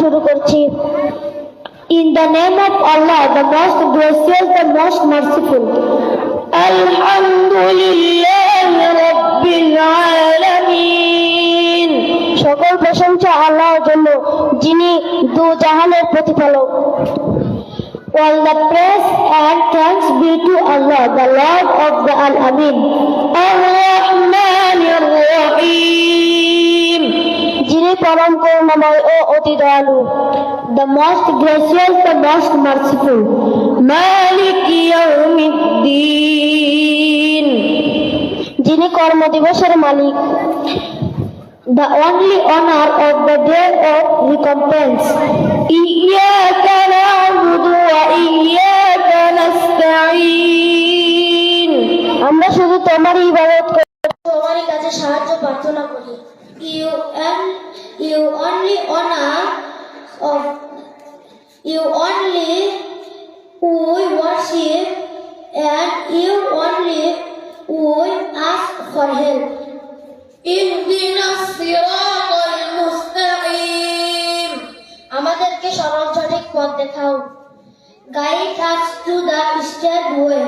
শুরু করছি In the name of Allah, the most gracious, the most merciful. Alhamdulillah. প্রশংসা আল্লাহর জন্য যিনি দু জাহানের প্রতিপালক All the praise and thanks be to Allah, the Lord of the Al-Amin. Ar-Rahman Ar-Rahim. যিনি পরম করুণাময় ও অতি দয়ালু the most gracious the most merciful মালিক ইয়াউমিদ্দিন যিনি কর্মদিবসের মালিক the only honor of the day of recompense. إياك نعبد وإياك نستعين আমরা শুধু তোমার ইবাদত করি তোমারই কাছে সাহায্য প্রার্থনা করি you and you only honor of you only we worship and you only we ask for আমাদেরকে সরল সঠিক পথ দেখাও guide us to the straight way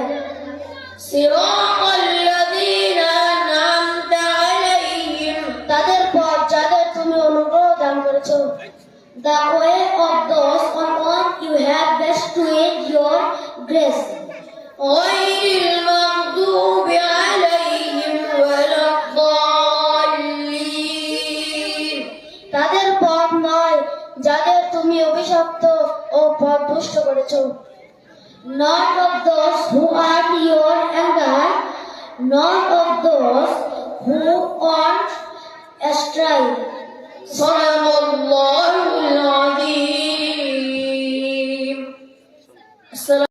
صراط الذين أنعمت عليهم তাদের পথ যাদের তুমি অনুগ্রহ দান করেছো the way of those on whom you have bestowed your grace غير المغضوب عليهم ولا الضالين তাদের পথ নয় যাদের তুমি অভিশপ্ত ও পদপুষ্ট করেছ। Not of those who are your anger not of those who on strike সরাম Allah